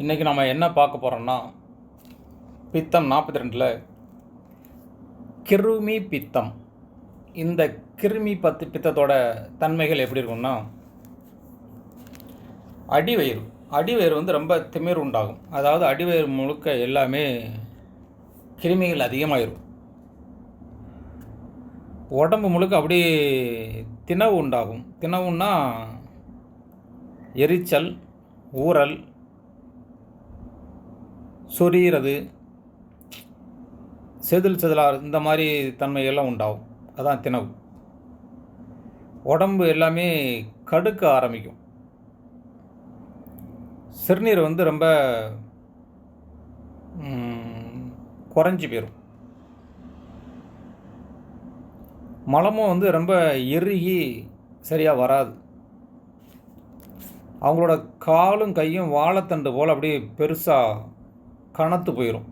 இன்றைக்கி நம்ம என்ன பார்க்க போகிறோம்னா பித்தம் நாற்பத்தி ரெண்டில் கிருமி பித்தம். இந்த கிருமி பத்து பித்தத்தோட தன்மைகள் எப்படி இருக்கும்னா அடிவயிறு. அடிவயிறு வந்து ரொம்ப திமிர் உண்டாகும். அதாவது அடிவயிறு முழுக்க எல்லாமே கிருமிகள் அதிகமாயிரும். உடம்பு முழுக்க அப்படியே திணவு உண்டாகும். திணவுன்னா எரிச்சல் ஊறல் சொரியிறது செதில் செதிலாக இந்த மாதிரி தன்மைகள்லாம் உண்டாகும். அதான் திணவு. உடம்பு எல்லாமே கடுக்க ஆரம்பிக்கும். சிறுநீர் வந்து ரொம்ப குறைஞ்சி போயிடும் மலமும் வந்து ரொம்ப எருகி சரியாக வராது. அவங்களோட காலும் கையும் வாழைத்தண்டு போல் அப்படியே பெருசாக கனத்து போயிடும்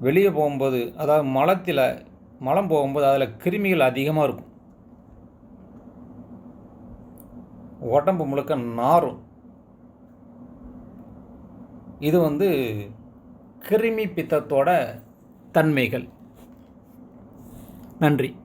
வெளியே போகும்போது அதாவது மலத்தில் மலம் போகும்போது அதில் கிருமிகள் அதிகமாக இருக்கும். உடம்பு முழுக்க நாரும். இது வந்து கிருமி பித்தத்தோட தன்மைகள். நன்றி.